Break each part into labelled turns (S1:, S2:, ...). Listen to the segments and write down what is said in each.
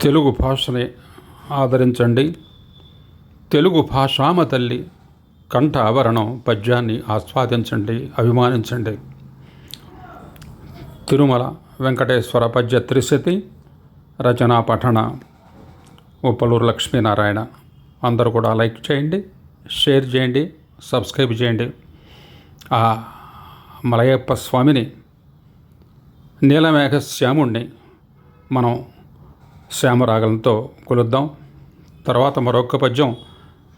S1: తెలుగు భాషని ఆదరించండి. తెలుగు భాషామ తల్లి కంఠ ఆవరణం పద్యాన్ని ఆస్వాదించండి అభిమానించండి. తిరుమల వెంకటేశ్వర పద్య త్రిశతి రచనా పఠన. ఉప్పలూరు లక్ష్మీనారాయణ. అందరూ కూడా లైక్ చేయండి షేర్ చేయండి సబ్స్క్రైబ్ చేయండి. ఆ మలయప్ప స్వామిని నీలమేఘ శ్యాముణ్ణి మనం శ్యామరాగంతో కొలుద్దాం. తర్వాత మరొక పద్యం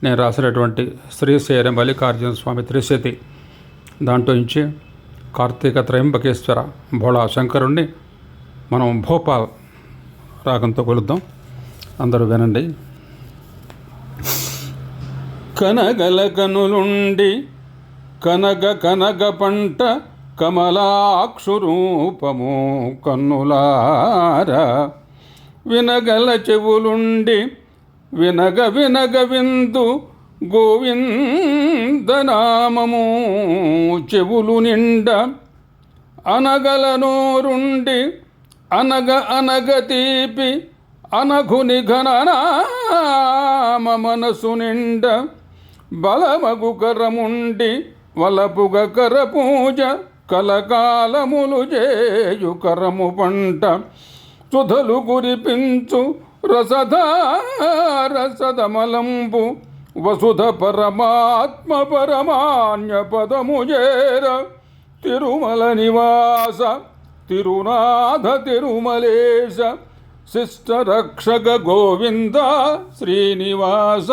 S1: నేను రాసినటువంటి శ్రీ శైర మల్లికార్జున స్వామి త్రిశతి. దాంట్లో నుంచి కార్తీక త్రయంబకేశ్వర భోళా శంకరుణ్ణి మనం భోపాల్ రాగంతో కొలుద్దాం. అందరూ వినండి. కనగల కనులుండి కనగ కనగ పంట కమలాక్షురూపము కన్నులారా వినగల చెవులుండి వినగ వినగ విందు గోవిందనామము. చెవులు నిండ అనగల నోరుండి అనగ అనగ తీపి అనఘుని ఘననామ మనసు నిండ బలమగు కరముండి వలపుగ కర పూజ కలకాలములు చేయు కరము పంట సుధలు కురిపించు రసధారసదమలంబు వసుధ పరమాత్మ పరమాన్య పదము చేర. తిరుమల నివాస తిరునాథ తిరుమలేశ. శిష్ట రక్షక గోవింద శ్రీనివాస.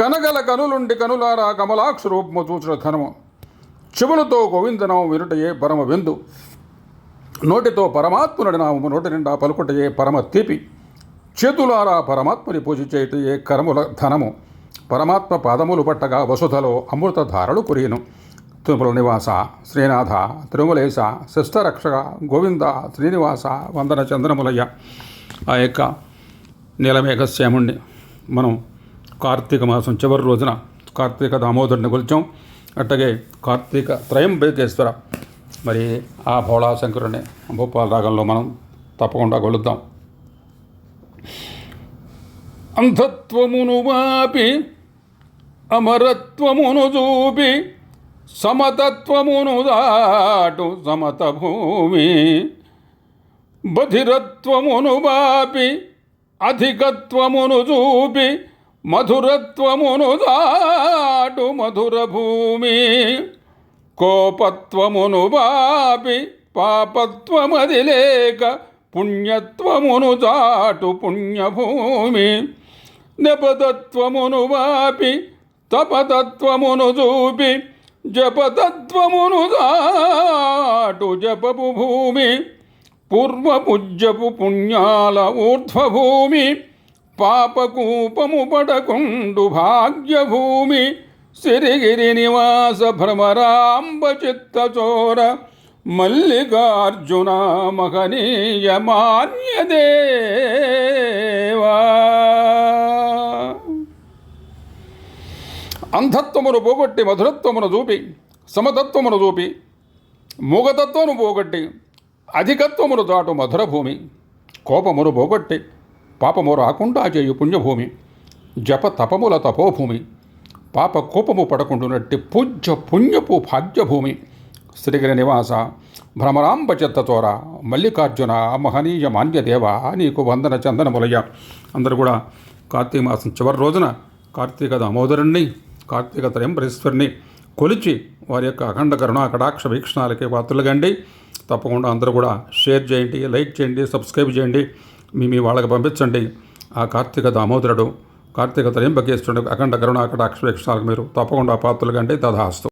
S1: కనగల కనులుండి కనులారా కమలాక్ష రూపము చూచిన ఘనము చెవులతో గోవిందనామం వినుటయే పరమ విందు. నోటితో పరమాత్మునుడి నామము నోటి నిండా పలుకుటయే పరమ తీపి. చేతులారా పరమాత్మని పూజ చేయుటయే కరముల ధనము. పరమాత్మ పాదములు పట్టగా వసుధలో అమృతధారలు కురియను. తిరుమల నివాస శ్రీనాథ తిరుమలేశ శిష్టరక్షక గోవింద శ్రీనివాస వందన చంద్రములయ్య ఆ యొక్క నీలమేఘశ్యాముణ్ణి మనం కార్తీక మాసం చివరి రోజున కార్తీక దామోదరుని కొలిచాం. అట్టగే కార్తీక త్రయంబకేశ్వర మరి ఆ భోళాశంకరుని భూపాల రాగంలో మనం తప్పకుండా కొలుద్దాం. అంధత్వమును వాపి అమరత్వమును చూపి సమతత్వమును దాటు సమత భూమి బధిరత్వమును బాపి అధికత్వమును చూపి మధురత్వమును దాటు మధుర భూమి కోపత్వమును బాపి పాపత్వమది లేక పుణ్యత్వమును దాటు పుణ్యభూమి. నెపతత్వమును వాపి తపతత్వమును చూపి జపతత్వమును దాటు జపపు భూమి పూర్వపుజ్జపు పుణ్యాల ఊర్ధ్వభూమి. పాపకూపము పడకుండు భాగ్యభూమి సిరిగిరి నివాస భ్రమరాంబ చిత్తచోర మల్లికార్జున మహనీయ మాన్యదేవా. అంధత్వమును పోగొట్టి మధురత్వమును చూపి సమతత్వమును చూపి మూగతత్వమును పోగొట్టి అధికత్వమును దాటు మధుర భూమి కోపమును పోగొట్టి పాపము రాకుండా చేయు పుణ్యభూమి జప తపముల తపోభూమి పాప కోపము పడకుండునట్టి పూజ్య పుణ్యపు భాగ్యభూమి. శ్రీగిరి నివాస భ్రమరాంబ చెత్తచోర మల్లికార్జున మహనీయ మాన్యదేవ నీకు వందన చందనములయ్య. అందరూ కూడా కార్తీక మాసం చివరి రోజున కార్తీక దామోదరుణ్ణి కార్తీక త్రయంబరేశ్వరిని కొలిచి వారి యొక్క అఖండ కరుణా కటాక్ష వీక్షణాలకి పాత్రలుగండి. తప్పకుండా అందరూ కూడా షేర్ చేయండి లైక్ చేయండి సబ్స్క్రైబ్ చేయండి. మీ మీ వాళ్ళకి పంపించండి. ఆ కార్తీక దామోదరుడు కార్తీక త్రయంబకేశ్వరుడు అఖండ కరుణాకటాక్ష మీరు తప్పకుండా పాత్రలు కంటే తదాస్తు.